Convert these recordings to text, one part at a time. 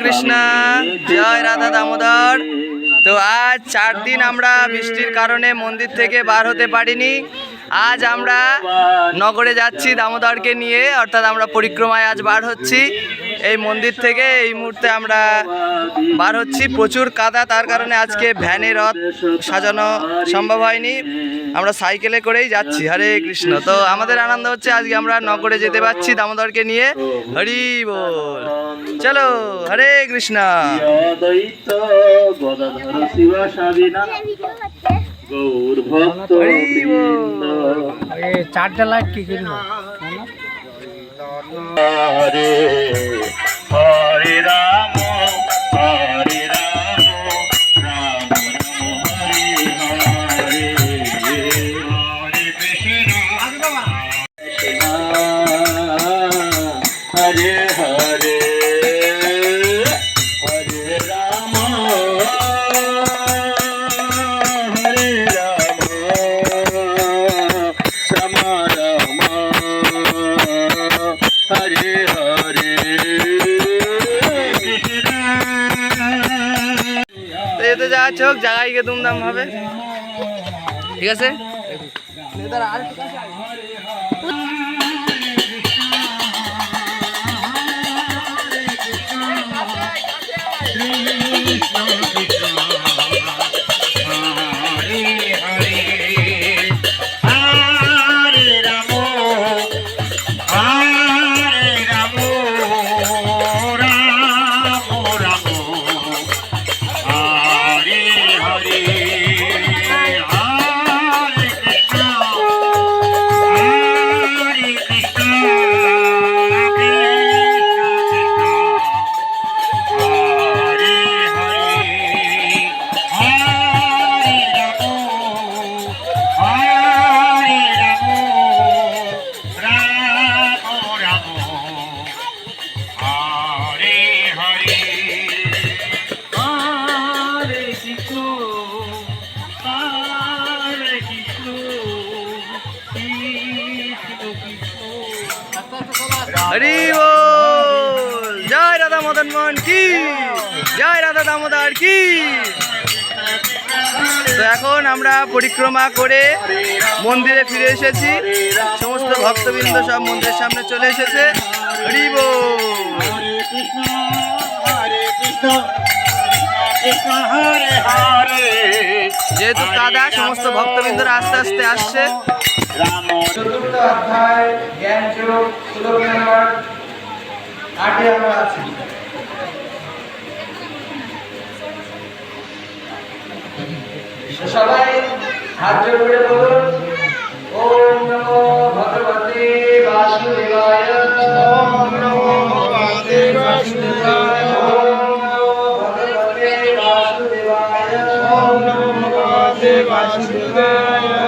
কৃষ্ণ। জয় রাধা দামোদর। তো আজ চার দিন আমরা বৃষ্টির কারণে মন্দির থেকে বার হতে পারিনি। আজ আমরা নগরে যাচ্ছি দামোদরকে নিয়ে, অর্থাৎ আমরা পরিক্রমায় আজ বার হচ্ছি। এই মন্দির থেকে এই মুহূর্তে আমরা বার হচ্ছি। প্রচুর কাদা তার কারণে আজকে ভ্যানে রথ সাজানো সম্ভব হয়নি। আমরা সাইকেলে করেই যাচ্ছি। হরে কৃষ্ণ। তো আমাদের আনন্দ হচ্ছে আজকে আমরা নগরে যেতে পারছি দামোদরকে নিয়ে। হরি বল। চলো হরে কৃষ্ণ। চারটা লাইট কি করব হরে হরে রাম। তো এতে যা চোখ জায়গায় গিয়ে দুমদাম হবে। ঠিক আছে? হরে জয় রাধা মদন মোহন কি? জয় রাধা দামোদর কি? তো এখন আমরা পরিক্রমা করে মন্দিরে ফিরে এসেছি। সমস্ত ভক্তবৃন্দ সব মন্দিরের সামনে চলে এসেছে। যেহেতু দাদা, সমস্ত ভক্তবৃন্দরা আস্তে আস্তে আসছে রাম চতুর্থ অধ্যায়, জ্ঞান যোগ শ্লোক নাম্বার আটে আমরা আছি। সবাই হাত ওম নমো ভগবতে বাসুদেবায় ওম নমো ভগবতে বাসুদেবায়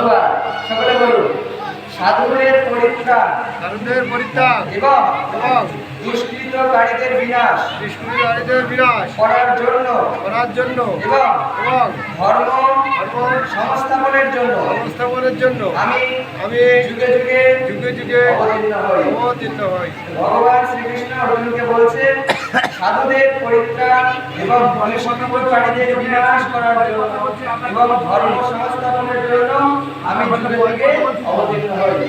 ধন্যবাদ। সকলে বলুন সাধুদের পরিত্রাণ। সাধুদের পরিত্রাণ। এবং এবং দুষ্কৃতকারীদের বিনাশ দুষ্কৃতিকারীদের বিনাশ করার জন্য করার জন্য এবং এবং ধর্ম ধর্ম সংস্থাপনের জন্য সংস্থাপনের জন্য আমি আমি যুগে যুগে যুগে যুগে অবতীর্ণ হই। অবতীর্ণ হই। ভগবান শ্রীকৃষ্ণ অর্জুনকে বলছেন সাধুদের পরিত্রাণ এবং ফলসংখ্যকারীদের বিনাশ করার জন্য এবং ধর্ম সংস্থাপনের জন্য আমি যুগে যুগে অবতীর্ণ হই।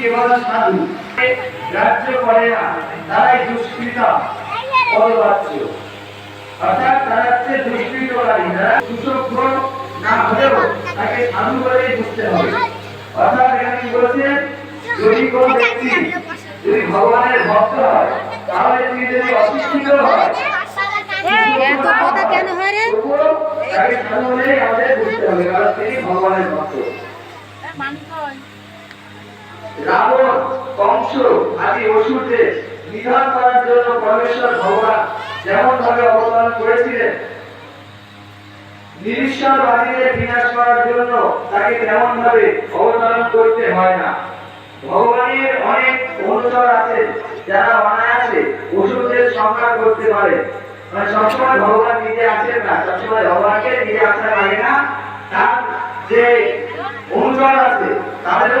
কেবল সাধু। রাজ্য করে না তারাই দুষ্কৃতা পদবাচ্য অর্থাৎ তারা হচ্ছে দুষ্কৃতকারী যারা সুযোগ্য না হলেও তাকে সাধু বলে বুঝতে হবে। অর্থাৎ এখানে কি বলছে? যদি কোন ব্যক্তি যদি ভগবানের ভক্ত হয় তাহলে তিনি যদি অশিক্ষিত হয় এত কথা কেন হয় রে? তাকে সাধু বলেই আমাদের বুঝতে হবে কারণ তিনি ভগবানের ভক্ত। রাবণ, কংস আদি অসুরদের নিধন করার জন্য পরমেশ্বর ভগবান যেমন ভাবে অবতরণ করেছিলেন, নিরীশ্বরবাদীদের বিনাশ করার জন্য তাকে তেমন ভাবে অবতরণ করতে হয় না। ভগবানের অনেক অনুচর আছে যারা অনায়াসে অসুরদের সংহার করতে পারে। মানে সবসময় ভগবান নিজে আছেন না, সবসময় ভগবানকে নিজে আসা লাগে না। তার যে অনুচর আছে, তাদেরও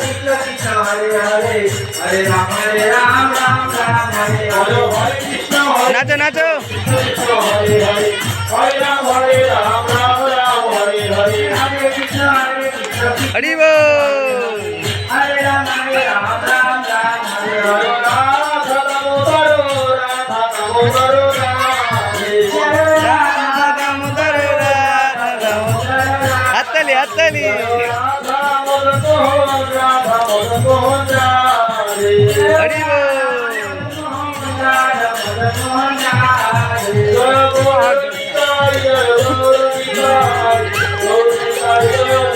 কৃষ্ণ কৃষ্ণ হরে হরে হরে রাম হরে রাম রাম রাম হরে হরে হরে কৃষ্ণ হরে নাচো নাচো। কৃষ্ণ হরে হরে হরে রাম হরে রাম রাম রাম হরে হরে হরে কৃষ্ণ হরে কৃষ্ণ হরি হরে রাম হরে রাম রাম রাম হরে হরে রাধা রাধা দামোদর রাধে মোহন রাধা মদন মোহন হরি জয় নিতাই জয় নিতাই জয়